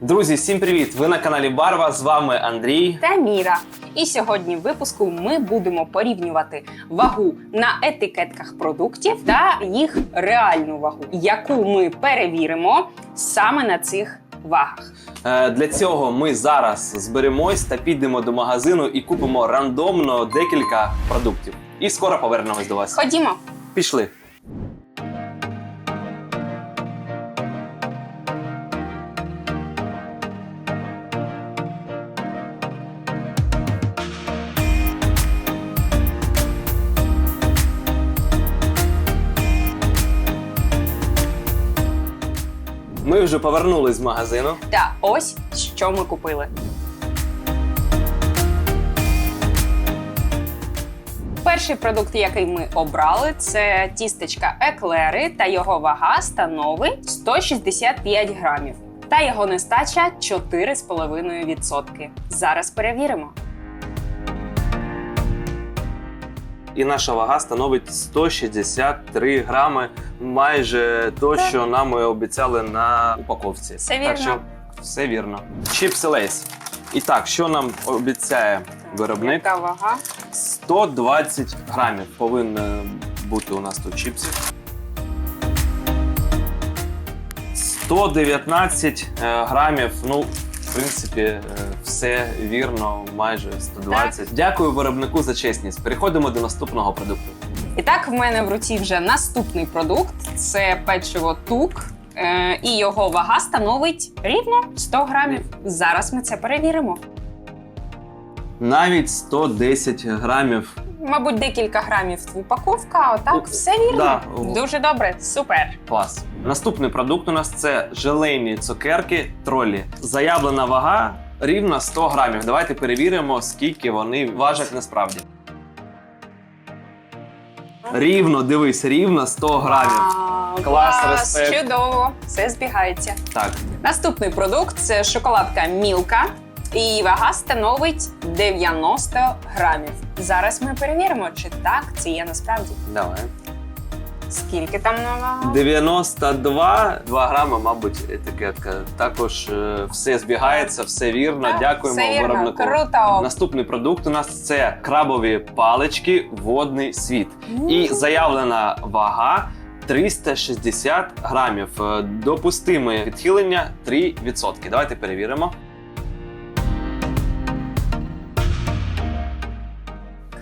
Друзі, всім привіт! Ви на каналі Барва. З вами Андрій. та Міра. І сьогодні в випуску ми будемо порівнювати вагу на етикетках продуктів та їх реальну вагу, яку ми перевіримо саме на цих вагах. Е, Для цього ми зараз зберемось та підемо до магазину і купимо рандомно декілька продуктів. І скоро повернемось до вас. Ходімо. Пішли. Вже повернулись з магазину. Та ось що ми купили. Перший продукт, який ми обрали, це тістечка еклери, та його вага становить 165 грамів. Та його нестача 4,5%. Зараз перевіримо. І наша вага становить 163 грами, майже то, що нам і обіцяли на упаковці. Все Так вірно. що все вірно. Чіпси Лейс. І так, що нам обіцяє виробник? Яка вага? 120 грамів повинно бути у нас тут чіпсів. 119 е, грамів. Ну, принципі, е, все вірно, майже 120. Дякую виробнику за чесність. Переходимо до наступного продукту. І так, в мене в руці вже наступний продукт це печиво тук. Е, і його вага становить рівно 100 грамів. Зараз ми це перевіримо. Навіть 110 грамів. Мабуть, декілька грамів упаковка, отак все вірно. да. Дуже добре, супер. Клас. Наступний продукт у нас це желейні цукерки тролі. Заявлена вага рівно 100 грамів. Давайте перевіримо, скільки вони важать насправді. Рівно, дивись, рівно 100 грамів. Вау, Клас, респект. чудово, все збігається. Так, Наступний продукт це шоколадка Мілка. І її вага становить 90 грамів. Зараз ми перевіримо, чи так це є насправді. давай. Скільки там на вагу? 92 2 грами, мабуть, етикетка. Також е, все збігається, все вірно. Так, Дякуємо все вірно. виробнику. Круто. Наступний продукт у нас це крабові палички водний світ. І заявлена вага 360 грамів. Е, Допустиме відхилення 3%. Давайте перевіримо.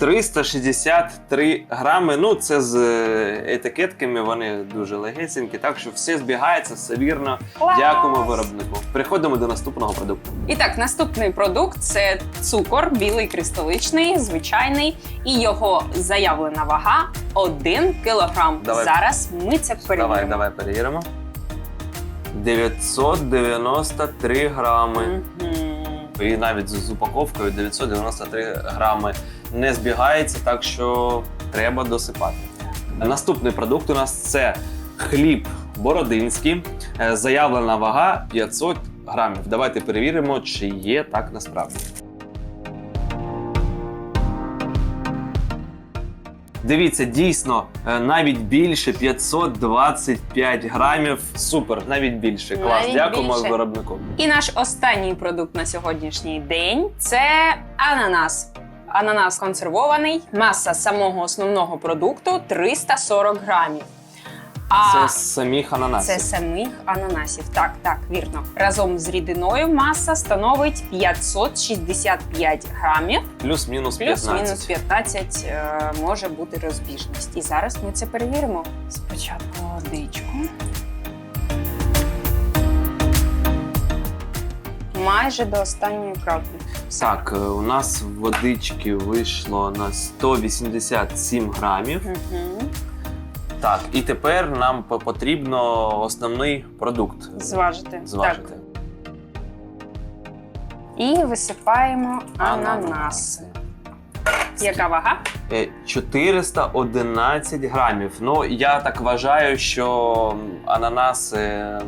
363 грами. Ну, це з е, етикетками, вони дуже легесенькі, так що все збігається, все вірно. Клас! Дякуємо виробнику. Переходимо до наступного продукту. І так, наступний продукт це цукор, білий кристаличний, звичайний, і його заявлена вага 1 кілограм. Давай. Зараз ми це перевіримо. Давай, давай перевіримо. 993 грами. Мгм. І навіть з упаковкою 993 грами не збігається, так що треба досипати. Наступний продукт у нас це хліб бородинський. Е, Заявлена вага 500 грамів. Давайте перевіримо, чи є так насправді. Дивіться, дійсно, е, навіть більше 525 грамів. Супер, навіть більше. Клас. Навіть Дякуємо більше. виробнику. І наш останній продукт на сьогоднішній день це ананас. Ананас консервований, маса самого основного продукту 340 грамів. А Це з самих ананасів. Це самих ананасів. Так, так, вірно. Разом з рідиною маса становить 565 грамів. Плюс-мінус 15. Плюс-мінус 15 е, може бути розбіжність. І зараз ми це перевіримо. Спочатку водичку. Майже до останньої краплі. Так, е, у нас водички вийшло на 187 грамів. Угу. Так, і тепер нам по- потрібно основний продукт Зважити. зважити. Так. І висипаємо ананаси. Яка вага? Е, 411 грамів. Ну, я так вважаю, що ананас е,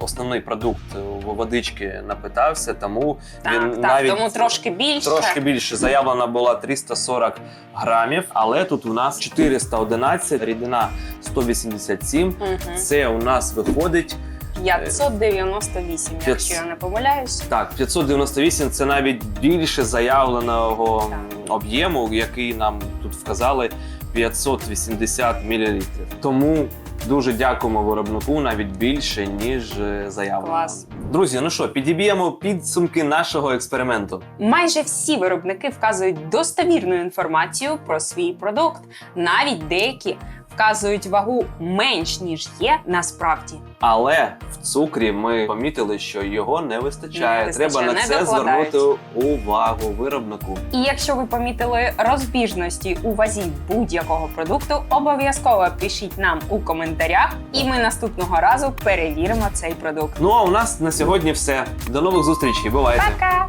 основний продукт водички напитався, тому Так, він так, навіть тому трошки більше. Трошки більше заявлена була 340 грамів, але тут у нас 411, рідина 187. Мгм. Це у нас виходить 598, якщо я не помиляюсь. Так, 598 це навіть більше заявленого Так. об'єму, який нам тут вказали 580 мл. Тому дуже дякуємо виробнику навіть більше, ніж е, заявлено. Клас. Друзі, ну що, підіб'ємо підсумки нашого експерименту. Майже всі виробники вказують достовірну інформацію про свій продукт. Навіть деякі вказують вагу менш ніж є насправді. Але в цукрі ми помітили, що його не вистачає. Не вистачає, Треба на не це докладають. звернути увагу виробнику. І якщо ви помітили розбіжності у вазі будь-якого продукту, обов'язково пишіть нам у коментарях, і ми наступного разу перевіримо цей продукт. Ну а у нас на сьогодні все. До нових зустрічей. Бувайте! Пока!